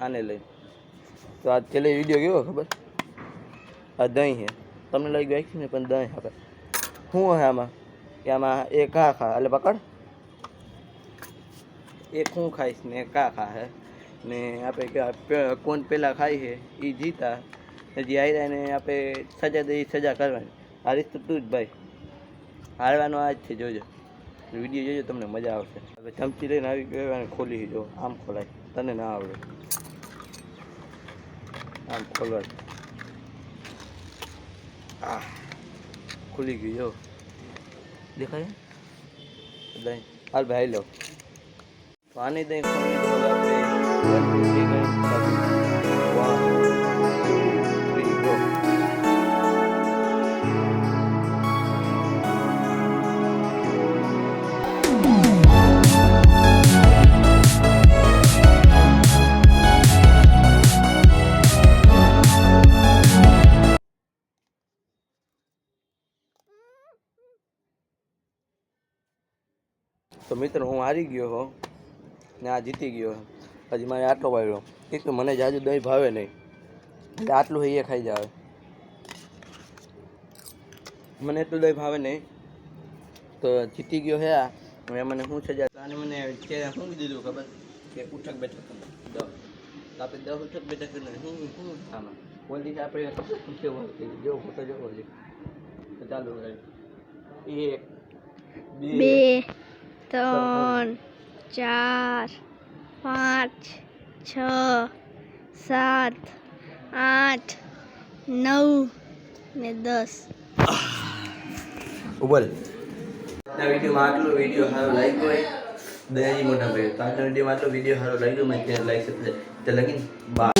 આને લઈ. તો આ છેલ્લે વીડિયો કેવો ખબર? આ દહીં છે. તમને લઈ ગયું ને પણ દહીં આપે શું હે આમાં? કે આમાં એ કા ખા? એટલે પકડ. એક હું ખાઈશ ને કા ખા હે? ને આપણે કોણ પહેલાં ખાય છે એ જીતા. હજી આવ્યા ને આપણે સજા દઈ સજા કરવાની. હારીશ તો તું જ ભાઈ. હારવાનો આ જ છે, જોજો. વીડિયો જોજો તમને મજા આવશે. હવે ચમચી લઈને આવી ગયો અને ખોલી જો આમ ખોલાય. તને ના આવડે. આમ ખોલવાનું આ ખુલી ગયું જો. દેખાય? દહીં. હાલ ભાઈ લો પાણી દહીં ખોલી તો મિત્રો હું હારી ગયો હો ને આ જીતી ગયો હજી મારે આટલો વાળ્યો. એક તો મને જાજુ દહીં ભાવે નહીં. એટલે આટલું એ ખાઈ જાવે. મને એટલું દહીં ભાવે નહીં. તો જીતી ગયો હે આ. હવે મને શું છે આને મને કે શું દીધું ખબર? કે ઉઠક બેઠક દસ આપણે દસ ઉઠક બેઠક શું શું આમાં? કોઈ દિવસ આપણે કેવું? જેવો ફોટો જેવો છે તો ચાલુ એ એક બે. ત્રણ, ચાર, પાંચ, છ, સાત, આઠ, નવ ને દસ. ઉબલ ના વિડીયોમાં વીડિયો સારો લાગ્યો હોય, દયાજી મોટા ભાઈ તો આજનો વિડીયોમાં વીડિયો સારો લાગ્યો મેં ત્યાં લાઈક તે લગીન બા